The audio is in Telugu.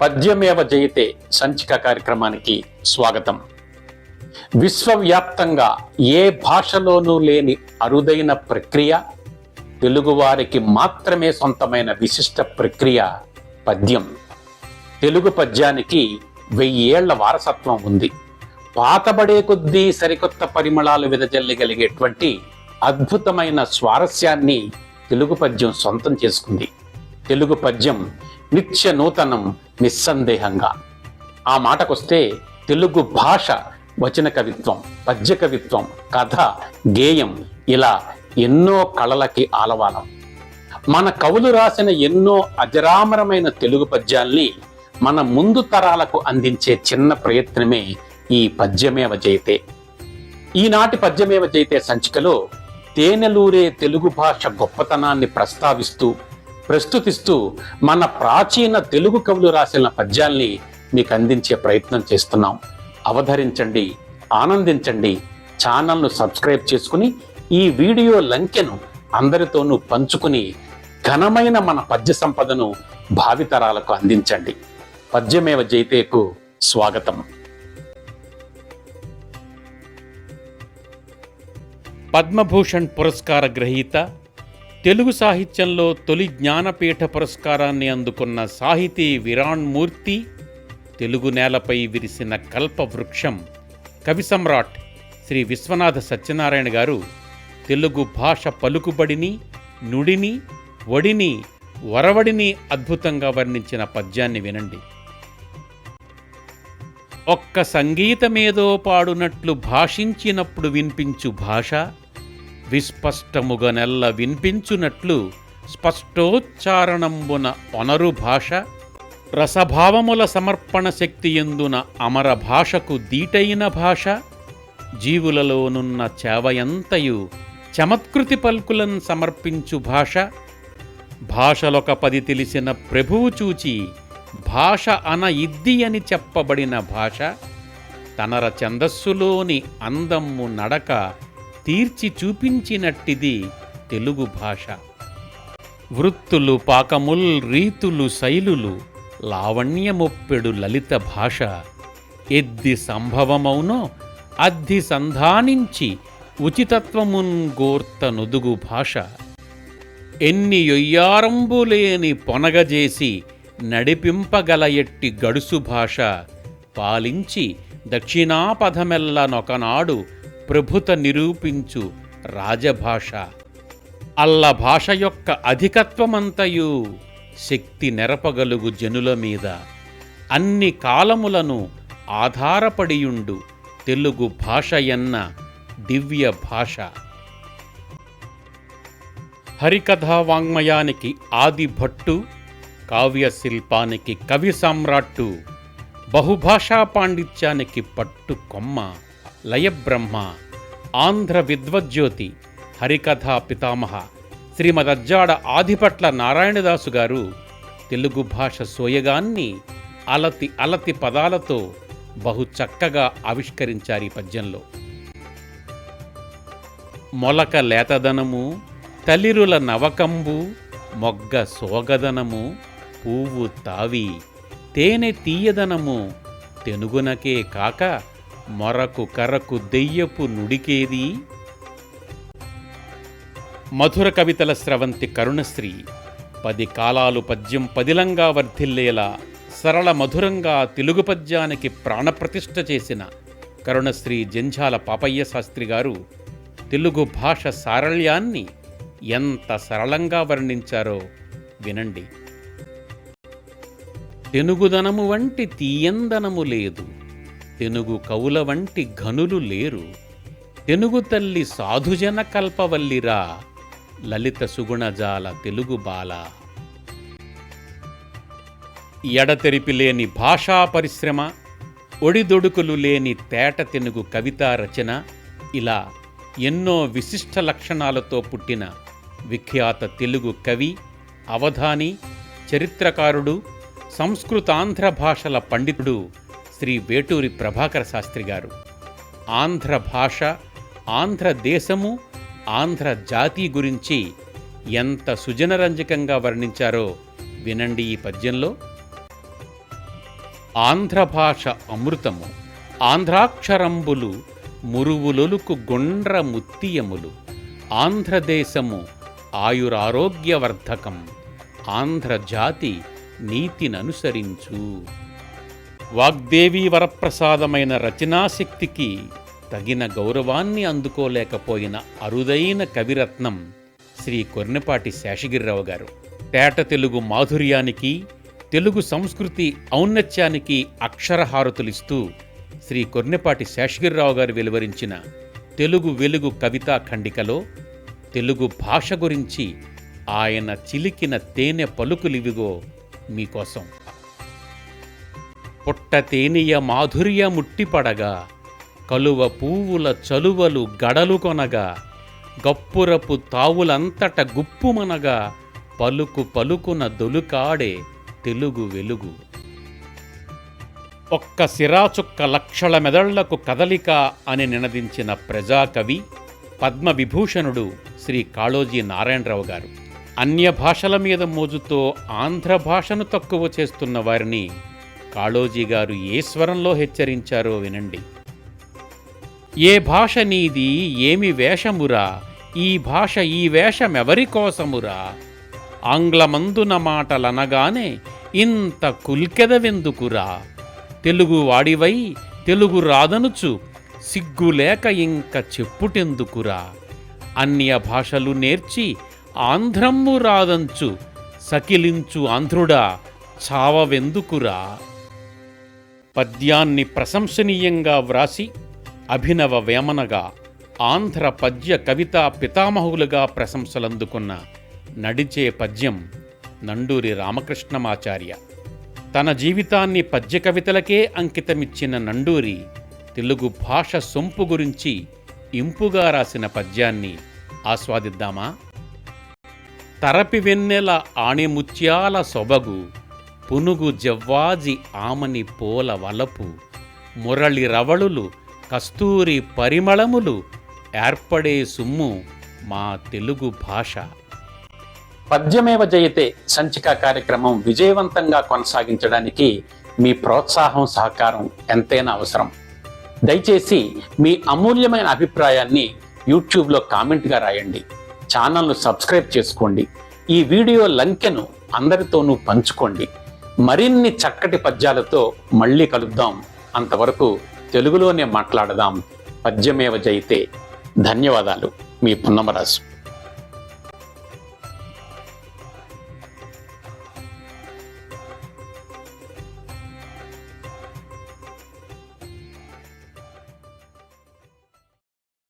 పద్యమేవ జయతే సంచిక కార్యక్రమానికి స్వాగతం. విశ్వవ్యాప్తంగా ఏ భాషలోనూ లేని అరుదైన ప్రక్రియ తెలుగువారికి మాత్రమే సొంతమైన విశిష్ట ప్రక్రియ పద్యం. తెలుగు పద్యానికి వెయ్యేళ్ళ వారసత్వం ఉంది. పాతబడే కొద్దీ సరికొత్త పరిమళాలు విదజల్లగలిగేటువంటి అద్భుతమైన స్వారస్యాన్ని తెలుగు పద్యం సొంతం చేసుకుంది. తెలుగు పద్యం నిత్య నూతనం నిస్సందేహంగా. ఆ మాటకొస్తే తెలుగు భాష వచన కవిత్వం పద్య కవిత్వం కథ గేయం ఇలా ఎన్నో కళలకి ఆలవాలం. మన కవులు రాసిన ఎన్నో అజరామరమైన తెలుగు పద్యాల్ని మన ముందు తరాలకు అందించే చిన్న ప్రయత్నమే ఈ పద్యమేవ జైతే ఈనాటి పద్యమేవ జైతే సంచికలో తేనెలూరే తెలుగు భాష గొప్పతనాన్ని ప్రస్తావిస్తూ ప్రస్తుతిస్తూ మన ప్రాచీన తెలుగు కవులు రాసిన పద్యాల్ని మీకు అందించే ప్రయత్నం చేస్తున్నాం. అవధరించండి ఆనందించండి ఛానల్ను సబ్స్క్రైబ్ చేసుకుని ఈ వీడియో లంకెను అందరితోనూ పంచుకుని ఘనమైన మన పద్య సంపదను భావితరాలకు అందించండి. పద్యమేవ జైతేకు స్వాగతం. పద్మభూషణ్ పురస్కార గ్రహీత తెలుగు సాహిత్యంలో తొలి జ్ఞానపీఠ పురస్కారాన్ని అందుకున్న సాహితీ విరాణ్మూర్తి తెలుగు నేలపై విరిసిన కల్పవృక్షం కవి సమ్రాట్ శ్రీ విశ్వనాథ సత్యనారాయణ గారు తెలుగు భాష పలుకుబడిని నుడిని వడిని వరవడిని అద్భుతంగా వర్ణించిన పద్యాన్ని వినండి. ఒక్క సంగీతమేదో పాడునట్లు భాషించినప్పుడు వినిపించు భాష విస్పష్టముగా నెల్ల వినిపించునట్లు స్పష్టోచ్చారణంబున ఒనరు భాష రసభావముల సమర్పణ శక్తి ఎందున అమర భాషకు దీటైన భాష జీవులలోనున్న చేవయంతయు చమత్కృతి పల్కులను సమర్పించు భాష భాషలొక పది తెలిసిన ప్రభువు చూచి భాష అన ఇద్ది అని చెప్పబడిన భాష తనర ఛందస్సులోని అందమ్ము నడక తీర్చి చూపించినట్టిది తెలుగు భాష. వృత్తులు పాకముల్ రీతులు శైలులు లావణ్యమొప్పెడు లలిత భాష. ఎద్ది సంభవమౌనో అద్ది సంధానించి ఉచితత్వమున్ గోర్త నుదుగు భాష. ఎన్ని యొయ్యారంబులేని పొనగజేసి నడిపింపగల ఎట్టి గడుసు భాష. పాలించి దక్షిణాపథమెల్ల నొకనాడు ప్రభుత నిరూపించు రాజభాష. అల్ల భాష యొక్క అధికత్వమంతయు శక్తి నెరపగలుగు జనుల మీద. అన్ని కాలములను ఆధారపడియుండు తెలుగు భాష ఎన్న దివ్య భాష. హరికథా వాంగ్మయానికి ఆది భట్టు కావ్య శిల్పానికి కవి సామ్రాట్టు బహుభాషా పాండిత్యానికి పట్టు కొమ్మ. లయబ్రహ్మ ఆంధ్ర విద్వజ్యోతి హరికథా పితామహ శ్రీమదజ్జాడ ఆదిపట్ల నారాయణదాసు గారు తెలుగు భాష సోయగాన్ని అలతి అలతి పదాలతో బహు చక్కగా ఆవిష్కరించారు ఈ పద్యంలో. మొలక లేతదనము తలిరుల నవకంబు మొగ్గ సోగదనము పువ్వు తావి తేనె తీయదనము తెనుగునకే కాక మరకు కరకు దెయ్యపు నుడికేది? మధుర కవితల స్రవంతి కరుణశ్రీ పది కాలాలు పద్యం పదిలంగా వర్ధిల్లేలా సరళ మధురంగా తెలుగు పద్యానికి ప్రాణప్రతిష్ఠ చేసిన కరుణశ్రీ జంఝాల పాపయ్య శాస్త్రి గారు తెలుగు భాష సారళ్యాన్ని ఎంత సరళంగా వర్ణించారో వినండి. తెనుగుదనము వంటి తీయందనము లేదు. తెనుగు కవుల వంటి ఘనులు లేరు. తెనుగు తల్లి సాధుజన కల్పవల్లిరా. లలిత సుగుణజాల తెలుగు బాల. ఎడతెరిపి లేని భాషా పరిశ్రమ ఒడిదొడుకులు లేని తేట తెనుగు కవితా రచన ఇలా ఎన్నో విశిష్ట లక్షణాలతో పుట్టిన విఖ్యాత తెలుగు కవి అవధాని చరిత్రకారుడు సంస్కృతాంధ్ర భాషల పండితుడు శ్రీ వేటూరి ప్రభాకర శాస్త్రి గారు. ఆంధ్ర భాష ఆంధ్రదేశము ఆంధ్ర జాతి గురించి ఎంత సుజనరంజకంగా వర్ణించారో వినండి ఈ పద్యంలో. ఆంధ్ర భాష అమృతము ఆంధ్రాక్షరంబులు మురువులొలుకు గుండ్ర ముత్తియములు ఆంధ్రదేశము ఆయురారోగ్యవర్ధకం ఆంధ్రజాతి నీతిననుసరించు. వాగ్దేవీ వరప్రసాదమైన రచనాశక్తికి తగిన గౌరవాన్ని అందుకోలేకపోయిన అరుదైన కవిరత్నం శ్రీ కొర్నపాటి శేషగిరిరావు గారు. తేట తెలుగు మాధుర్యానికి తెలుగు సంస్కృతి ఔన్నత్యానికి అక్షరహారతులిస్తూ శ్రీ కొర్నపాటి శేషగిరిరావు గారు వెలువరించిన తెలుగు వెలుగు కవితా ఖండికలో తెలుగు భాష గురించి ఆయన చిలికిన తేనె పలుకులివిగో మీకోసం. పుట్ట తేనియ మాధుర్య ముట్టిపడగా కలువ పువ్వుల చలువలు గడలు కొనగా గప్పురపు తావులంతట గుప్పుమనగా పలుకు పలుకున దొలుకాడే తెలుగు వెలుగు. ఒక్క సిరాచుక్క లక్షల మెదళ్ళకు కదలిక అని నినదించిన ప్రజాకవి పద్మవిభూషణుడు శ్రీ కాళోజీ నారాయణరావు గారు. అన్య భాషల మీద మోజుతో ఆంధ్ర భాషను తక్కువ చేస్తున్న వారిని కాళోజీ గారు ఏ స్వరంలో హెచ్చరించారో వినండి. ఏ భాష నీది ఏమి వేషమురా? ఈ భాష ఈ వేషమెవరి కోసమురా? ఆంగ్లమందున మాటలనగానే ఇంత కుల్కెదవెందుకురా? తెలుగు వాడివై తెలుగు రాదనుచు సిగ్గులేక ఇంక చెప్పుటెందుకురా? అన్య భాషలు నేర్చి ఆంధ్రమ్ము రాదంచు సకిలించు ఆంధ్రుడా చావవెందుకురా? పద్యాన్ని ప్రశంసనీయంగా వ్రాసి అభినవ వేమనగా ఆంధ్ర పద్య కవితా పితామహులుగా ప్రశంసలందుకున్న నడిచే పద్యం నండూరి రామకృష్ణమాచార్య. తన జీవితాన్ని పద్య కవితలకే అంకితమిచ్చిన నండూరి తెలుగు భాష సొంపు గురించి ఇంపుగా రాసిన పద్యాన్ని ఆస్వాదిద్దామా? తరపి వెన్నెల ఆణిముత్యాల సొబగు పునుగు జవ్వాజి ఆమని పోల వలపు మురళి రవళులు కస్తూరి పరిమళములు ఏర్పడే సుమ్ము మా తెలుగు భాష. పద్యమేవ జయతే సంచిక కార్యక్రమం విజయవంతంగా కొనసాగించడానికి మీ ప్రోత్సాహం సహకారం ఎంతైనా అవసరం. దయచేసి మీ అమూల్యమైన అభిప్రాయాన్ని యూట్యూబ్లో కామెంట్గా రాయండి. ఛానల్ను సబ్స్క్రైబ్ చేసుకోండి. ఈ వీడియో లంకెను అందరితోనూ పంచుకోండి. మరిన్ని చక్కటి పద్యాలతో మళ్ళీ కలుద్దాం. అంతవరకు తెలుగులోనే మాట్లాడదాం. పద్యమేవ జయితే. ధన్యవాదాలు. మీ పున్నమరాజు.